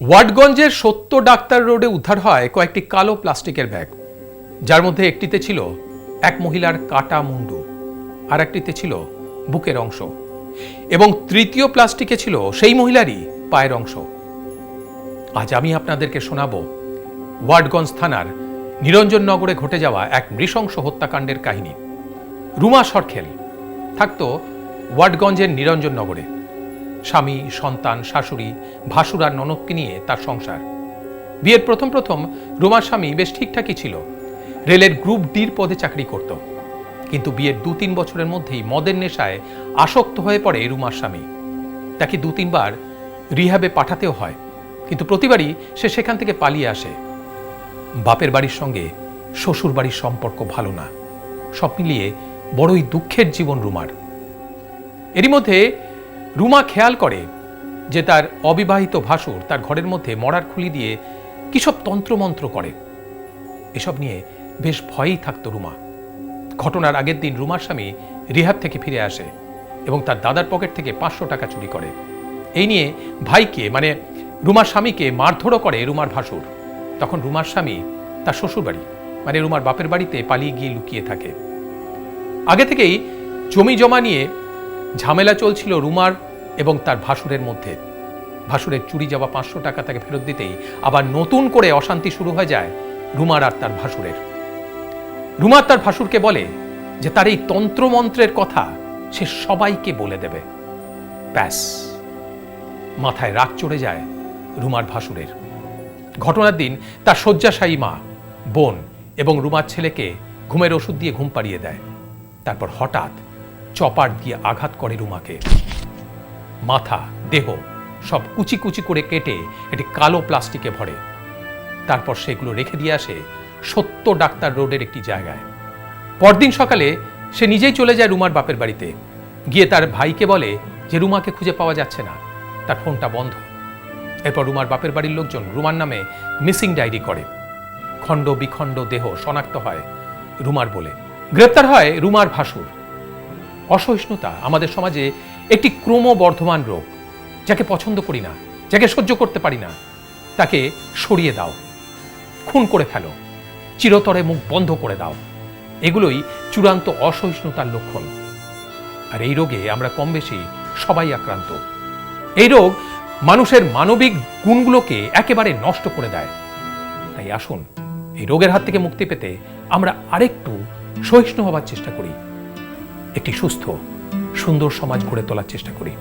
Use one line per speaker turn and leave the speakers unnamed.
ওয়াটগঞ্জের সত্য ডাক্তার রোডে উদ্ধার হয় কয়েকটি কালো প্লাস্টিকের ব্যাগ। যার মধ্যে একটিতে ছিল এক মহিলার কাটা মুন্ডু, আর একটিতে ছিল বুকের অংশ। এবং তৃতীয় প্লাস্টিকে ছিল সেই মহিলারই পায়ের অংশ। আজ আমি আপনাদেরকে শোনাবো ওয়াটগঞ্জ থানার নিরঞ্জননগরে ঘটে যাওয়া এক নৃশংস হত্যাকাণ্ডের কাহিনী। রুমা সরখেল থাকতো ওয়াটগঞ্জের নিরঞ্জননগরে। স্বামী, সন্তান, শাশুড়ি ভাসুর আর ননদকে নিয়ে তার সংসার। বিয়ের প্রথম প্রথম রুমার স্বামী বেশ ঠিকঠাকই ছিল। রেলের গ্রুপ ডির পদে চাকরি করত। কিন্তু বিয়ের দু তিন বছরের মধ্যেই মদের নেশায় আসক্ত হয়ে পড়ে রুমার স্বামী। তাকে দু তিনবার রিহাবে পাঠাতেও হয়, কিন্তু প্রতিবারই সে সেখান থেকে পালিয়ে আসে। বাপের বাড়ির সঙ্গে শ্বশুর বাড়ির সম্পর্ক ভালো না। সব মিলিয়ে বড়ই দুঃখের জীবন রুমার। এরই মধ্যে রুমা খেয়াল করে যে তার অবিবাহিত ভাসুর তার ঘরের মধ্যে মরার খুলি দিয়ে কিসব তন্ত্রমন্ত্র করে। এসব নিয়ে বেশ ভয়েই থাকতো রুমা। ঘটনার আগের দিন রুমার স্বামী রিহাব থেকে ফিরে আসে এবং তার দাদার পকেট থেকে পাঁচশো টাকা চুরি করে। এই নিয়ে ভাইকে মানে রুমার স্বামীকে মারধরও করে রুমার ভাসুর। তখন রুমার স্বামী তার শ্বশুরবাড়ি মানে রুমার বাপের বাড়িতে পালিয়ে গিয়ে লুকিয়ে থাকে। আগে থেকেই জমি জমা নিয়ে ঝামেলা চলছিল রুমার এবং তার ভাসুরের মধ্যে। ভাসুরের চুরি যাওয়া পাঁচশো টাকা তাকে ফেরত দিতেই আবার নতুন করে অশান্তি শুরু হয়ে যায় রুমার আর তার ভাসুরের। রুমার তার ভাসুরকে বলে যে তার এই তন্ত্রমন্ত্রের কথা সে সবাইকে বলে দেবে। ব্যাস, মাথায় রাগ চড়ে যায় রুমার ভাসুরের। ঘটনার দিন তার শয্যাশায়ী মা, বোন এবং রুমার ছেলেকে ঘুমের ওষুধ দিয়ে ঘুম পাড়িয়ে দেয়। তারপর হঠাৎ চপার দিয়ে আঘাত করে রুমাকে। মাথা, দেহ সব কুচি কুচি করে কেটে এটি কালো প্লাস্টিকে ভরে। তারপর সেগুলো রেখে দিয়ে আসে সত্য ডাক্তার রোডের একটি জায়গায়। পরদিন সকালে সে নিজেই চলে যায় রুমার বাপের বাড়িতে। গিয়ে তার ভাইকে বলে যে রুমাকে খুঁজে পাওয়া যাচ্ছে না। তার ফোনটা বন্ধ। এরপর রুমার বাপের বাড়ির লোকজন রুমার নামে মিসিং ডায়েরি করে। খণ্ড বিখণ্ড দেহ শনাক্ত হয় রুমার বলে। গ্রেপ্তার হয় রুমার ভাসুর। অসহিষ্ণুতা আমাদের সমাজে একটি ক্রমবর্ধমান রোগ, যাকে পছন্দ করি না, যাকে সহ্য করতে পারি না, তাকে সরিয়ে দাও, খুন করে ফেলো, চিরতরে মুখ বন্ধ করে দাও। এগুলোই চূড়ান্ত অসহিষ্ণুতার লক্ষণ। আর এই রোগে আমরা কম বেশি সবাই আক্রান্ত। এই রোগ মানুষের মানবিক গুণগুলোকে একেবারে নষ্ট করে দেয়। তাই আসুন, এই রোগের হাত থেকে মুক্তি পেতে আমরা আরেকটু সহিষ্ণু হবার চেষ্টা করি। একটি সুস্থ সুন্দর সমাজ গড়ে তোলার চেষ্টা করি।